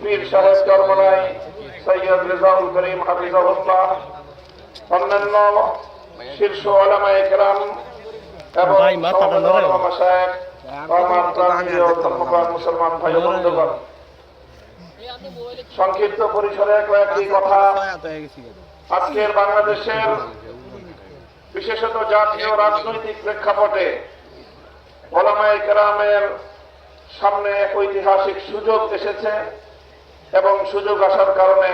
পীর সাহেব চরমনাই সৈয়দ রেজাউল করিম হাফিজাহুল্লাহ অন্যান্য শীর্ষ ওলামায়ে কেরাম এবং মুসলমান ভাই বন্ধুগণ সংক্ষিপ্ত পরিসরে কয়েকটি কথা। আজকের বাংলাদেশের বিশেষত জাতীয় রাজনৈতিক প্রেক্ষাপটে ওলামায়ে কেরামের সামনে এক ঐতিহাসিক সুযোগ এসেছে। এবং সুযোগ আসার কারণে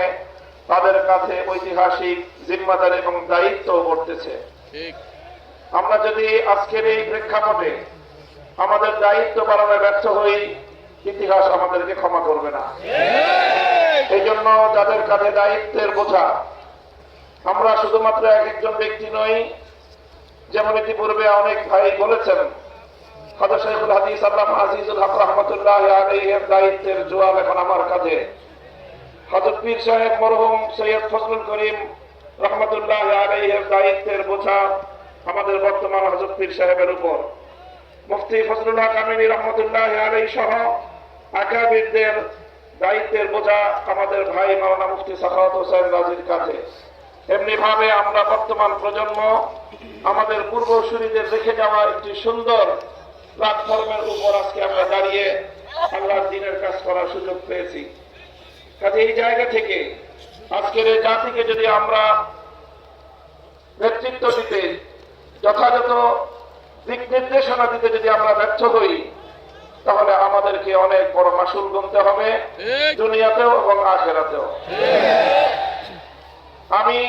তাদের কাছে ঐতিহাসিক জিম্মাদারি এবং দায়িত্ব পড়তেছে আমরা যদি আজকের এই প্রেক্ষাপটে আমাদের দায়িত্ব পালনে ব্যর্থ হই ইতিহাস আমাদেরকে ক্ষমা করবে না। এই জন্য যাদের কাছে দায়িত্বের বোঝা আমরা শুধুমাত্র এক একজন ব্যক্তি নই যেমন ইতিপূর্বে অনেক ভাই বলেছেন হাজার শাইখুল হাদিস আল্লাহ আজিজুল হক রহমতুল্লাহ আলাইহির দায়িত্বের জোয়াব এখন আমার কাঁধে হযরত পীর সাহেব মরহুম সৈয়দ ফজলুল করিম রহমতুল্লাহ আলাইহির দায়িত্বের বোঝা আমাদের বর্তমান হযরত পীর সাহেবের উপর। মুফতি ফজলুল হক আমিনী রহমতুল্লাহ আলাইহি সহ আকাবিরদের দায়িত্বের বোঝা আমাদের ভাই মাওলানা মুফতি সাখাওয়াত হোসেন রাজির কাছে। এমনি ভাবে আমরা বর্তমান প্রজন্ম, আমাদের পূর্বসূরীদের রেখে যাওয়া একটি সুন্দর প্ল্যাটফর্মের উপর আজকে আমরা দাঁড়িয়ে আল্লাহর দিনের কাজ করার সুযোগ পেয়েছি। কাজে এই জায়গা থেকে আজকের এই জাতিকে যদি আমরা নেতৃত্ব দিতে, যথাযথ দিক নির্দেশনা দিতে যদি আমরা ব্যর্থ হই, তাহলে আমাদেরকে অনেক বড় মাসুল গুনতে হবে দুনিয়াতেও এবং আখেরাতেও। আমি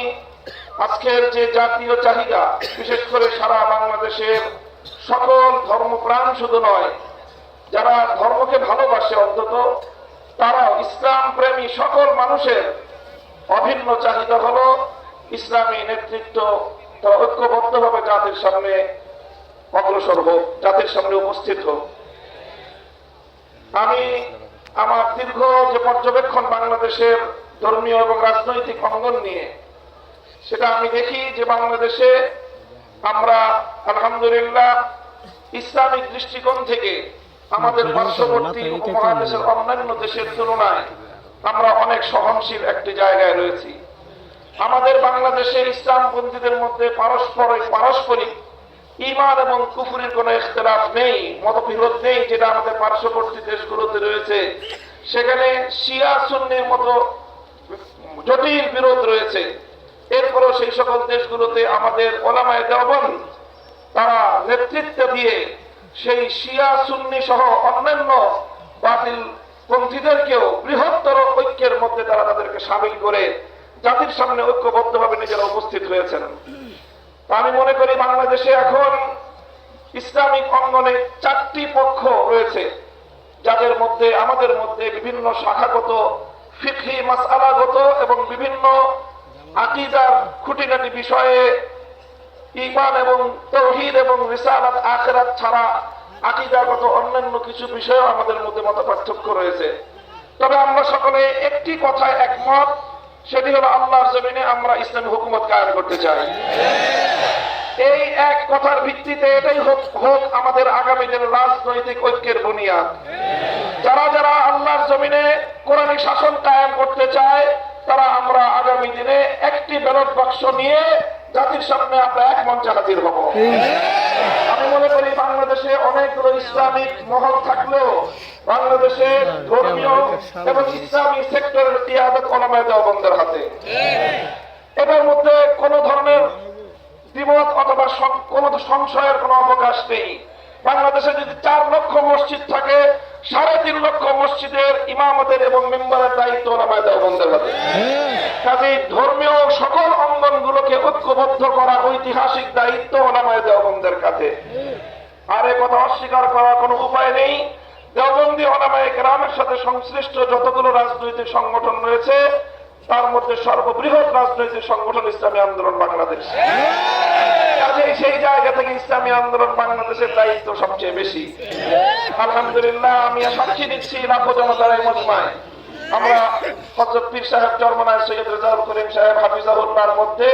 আজকের যে জাতীয় চাহিদা, বিশেষ করে সারা বাংলাদেশের সকল ধর্মপ্রাণ শুধু নয়, যারা ধর্মকে ভালোবাসে অন্তত তারাও ইসলাম প্রেমী সকল মানুষের অভিন্ন চাহিদা হলো ইসলামী নেতৃত্ব তারা ঐক্যবদ্ধভাবে জাতির সামনে অগ্রসর হোক, জাতির সামনে উপস্থিত হোক। আমি আমার দীর্ঘ যে পর্যবেক্ষণ বাংলাদেশের ধর্মীয় এবং রাজনৈতিক অঙ্গন নিয়ে, সেটা আমি দেখি যে বাংলাদেশে আমরা আলহামদুলিল্লাহ ইসলামিক দৃষ্টিকোণ থেকে আমাদের পার্শ্ববর্তী উপমহাদেশের অন্যান্য দেশের তুলনায় আমরা অনেক সহনশীল একটি জায়গায় রয়েছি। আমাদের বাংলাদেশে ইসলামপন্থীদের মধ্যে পারস্পরিক পারস্পরিক ইমান এবং কুফুরের কোনো ইখতলাফ নেই মতবিরোধ নেই যেটা আমাদের পার্শ্ববর্তী দেশগুলোতে রয়েছে। সেখানে শিয়া সুন্নির মতো জটিল বিরোধ রয়েছে। এরপরও সেই সকল দেশগুলোতে আমাদের ওলামায় দেওয়ান তারা নেতৃত্ব দিয়ে সেই শিয়া সুন্নি সহ অন্যান্য বাতিল পন্থীদেরকেও বৃহত্তর ঐক্যের মধ্যে তারা তাদেরকে সামিল করে জাতির সামনে ঐক্যবদ্ধভাবে নিজেরা উপস্থিত হয়েছেন। আমি মনে করি বাংলাদেশে এখন ইসলামিক অঙ্গনে চারটি পক্ষ রয়েছে, যাদের মধ্যে, আমাদের মধ্যে বিভিন্ন শাখাগত, ফিকহি মাসালাগত এবং বিভিন্ন আকিদার খুঁটিনাটি বিষয়ে ইমান এবং তৌহিদ এবং রিসালাত আখেরাত ছাড়া আকিদাগত অন্যান্য কিছু বিষয় আমাদের মধ্যে মত পার্থক্য রয়েছে। তবে আমরা সকলে একটি কথায় একমত, সেটি হলো আল্লাহর জমিনে আমরা ইসলামী হুকুমত কায়েম করতে চাই। এই এক কথার ভিত্তিতে এটাই হোক হোক আমাদের আগামী দিনের রাজনৈতিক ঐক্যের বুনিয়াদ। যারা যারা আল্লাহর জমিনে কোরআনিক শাসন কায়েম করতে চায়, তারা আমরা আগামী দিনে একটি ব্যালট বাক্স নিয়ে জাতির সামনে আমরা এক মঞ্চে হাজির হব। আমি মনে করি বাংলাদেশে অনেকগুলো ইসলামিক মহল থাকলেও বাংলাদেশে ধর্মীয় এবং ইসলামী সেক্টরের তিয়াদত ওলামায় দেওবন্দের হাতে। এটার মধ্যে কোন ধরনের দ্বিমত অথবা কোন সংশয়ের কোনো অবকাশ নেই। বাংলাদেশে যদি চার লক্ষ মসজিদ থাকে সাড়ে তিন লক্ষ মসজিদের ইমামতের এবং মেম্বারের দায়িত্ব ওলামায় দেওবন্দের হাতে। কাজেই ধর্মীয় সকল অঙ্গনগুলোকে ঐক্যবদ্ধ করা ঐতিহাসিক দায়িত্ব ওলামায় দেওবন্দের কাছে। আর এ কথা অস্বীকার করার কোনো উপায় নেই। দেওবন্দি ওলামায় গ্রামের সাথে সংশ্লিষ্ট যতগুলো রাজনৈতিক সংগঠন রয়েছে, তার মধ্যে সর্ববৃহৎ রাজনৈতিক সংগঠন ইসলামী আন্দোলন বাংলাদেশ। সেই জায়গা থেকে ইসলামী আন্দোলন বাংলাদেশের দায়িত্ব সবচেয়ে বেশি। আলহামদুলিল্লাহ, আমি সাক্ষী দিচ্ছি লাখো জনতার এই মজমায়। আমরা হজরত পীর সাহেব চরমনায় সৈয়দ রেজাউল করিম সাহেব মধ্যে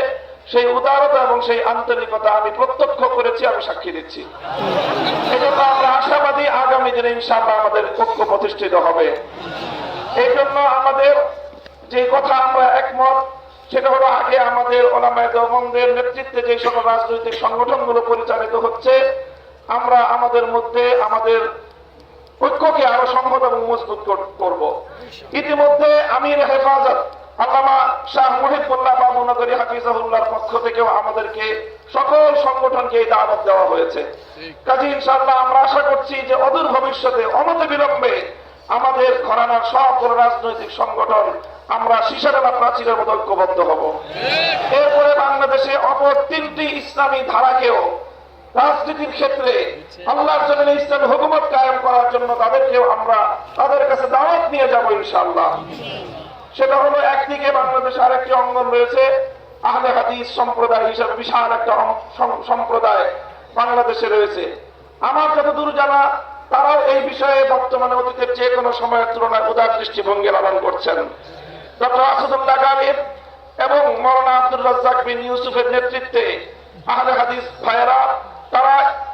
সেই উদারতা এবং সেই আন্তরিকতা আমি প্রত্যক্ষ করেছি, আমি সাক্ষী দিচ্ছি। এজন্য আমরা আশাবাদী আগামী দিনে ইনশাআল্লাহ আমাদের ঐক্য প্রতিষ্ঠিত হবে। এই জন্য আমাদের যে কথা আমরা একমত, সেটা হলো আগে আমাদের ওলামায় দেওবন্দের নেতৃত্বে যে সকল রাজনৈতিক সংগঠনগুলো পরিচালিত হচ্ছে, আমরা আমাদের মধ্যে আমাদের ঐক্যকে আরও সংহত এবং মজবুত করব। ইতিমধ্যে আমির হেফাজত আল্লামা শাহ মুহিবুল্লাহ বাবুনগরী হাফিজাহুল্লাহর পক্ষ থেকেও আমাদেরকে সকল সংগঠনকে এই দাওয়াত দেওয়া হয়েছে। কাজে ইনশাআল্লাহ, আমরা আশা করছি যে অদূর ভবিষ্যতে অনত বিলম্বে আমাদের ঘরানার সব রাজনৈতিক সংগঠন আমরা শিশারালা প্রাচীরের মতো ঐক্যবদ্ধ হব। এরপরে বাংলাদেশে অপর তিনটি ইসলামী ধারাকেও রাজনীতির ক্ষেত্রে আল্লাহর জন্য ইসলামী হুকুমত কায়েম করার জন্য তাদেরকেও আমরা তাদের কাছে দাওয়াত নিয়ে যাব ইনশাআল্লাহ। সেটা হলো একদিকে বাংলাদেশে আরেকটি অঙ্গন রয়েছে, আহলে হাদিস সম্প্রদায় হিসাবে বিশাল একটা সম্প্রদায় বাংলাদেশে রয়েছে। আমার যতদূর জানা, তারাও এই বিষয়ে বর্তমানে অতীতের যে কোনো সময়ের তুলনায় উদার দৃষ্টিভঙ্গি লালন করছেন। ডক্টর আসাদুল্লাহ গালিব এবং মৌলানা আব্দুল রাজ্জাক বিন ইউসুফের নেতৃত্বে আহলে হাদিস ভাইয়েরা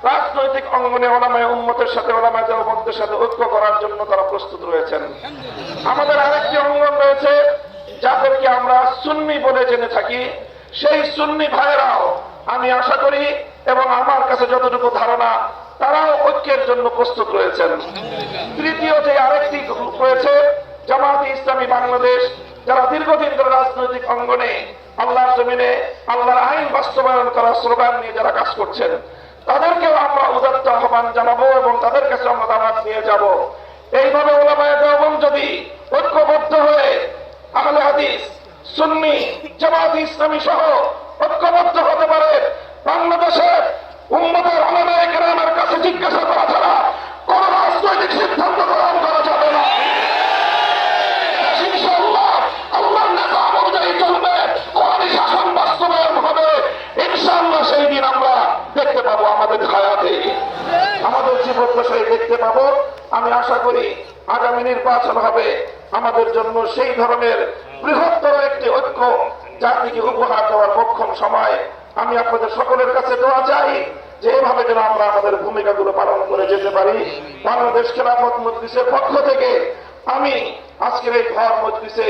রাজনৈতিক অঙ্গনে ওলামায় উম্মতের সাথে, ওলামায় দেওবন্দের সাথে ঐক্য করার জন্য তারা প্রস্তুত রয়েছেন। আমাদের আরেকটি অঙ্গন রয়েছে, যাদেরকে আমরা সুন্নি বলে জেনে থাকি। সেই সুন্নি ভাইয়েরাও, আমি আশা করি এবং আমার কাছে যতটুকু ধারণা, তারাও ঐক্যের জন্য প্রস্তুত রয়েছেন। তৃতীয় যে আরেকটি গ্রুপ রয়েছে, জামায়াতে ইসলামী বাংলাদেশ, যারা দীর্ঘদিন ধরে রাজনৈতিক অঙ্গনে আল্লাহর জমিনে, আল্লাহর আইন বাস্তবায়ন করার স্লোগান নিয়ে যারা কাজ করছেন তাদেরকেও আমরা উদাত্ত আহ্বান জানাব এবং তাদের কাছে আমরা দাবাত নিয়ে যাব। এইভাবে ওলামায় দেবন যদি ঐক্যবদ্ধ হয়ে আহলে হাদিস, সুন্নি জামাত ইসলামী সহ ঐক্যবদ্ধ হতে পারে বাংলাদেশের উম্মতের এখানে আমার কাছে জিজ্ঞাসা করা ছাড়া কোন রাজনৈতিক সিদ্ধান্ত করা আমাদের দেখতে পাবো। আমি আশা করি আগামী নির্বাচন হবে আমাদের জন্য সেই ধরনের বৃহত্তর একটি ঐক্য জাতিকে উপহার দেওয়ার মক্ষম সময়। আমি আপনাদের সকলের কাছে দোয়া চাই যে এভাবে যেন আমরা আমাদের ভূমিকাগুলো পালন করে যেতে পারি। বাংলাদেশ খেলাফত মজলিসের পক্ষ থেকে আমি আজকের এই ঘর মজলিসে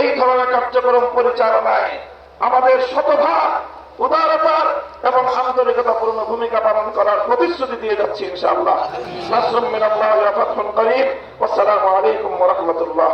এই ধরনের কার্যক্রম পরিচালনায় আমাদের শতভাগ উদারতার এবং আন্তরিকতাপূর্ণ ভূমিকা পালন করার প্রতিশ্রুতি দিয়ে যাচ্ছি ইনশাআল্লাহ। ওয়াসসালামু আলাইকুম ওয়া রাহমাতুল্লাহ।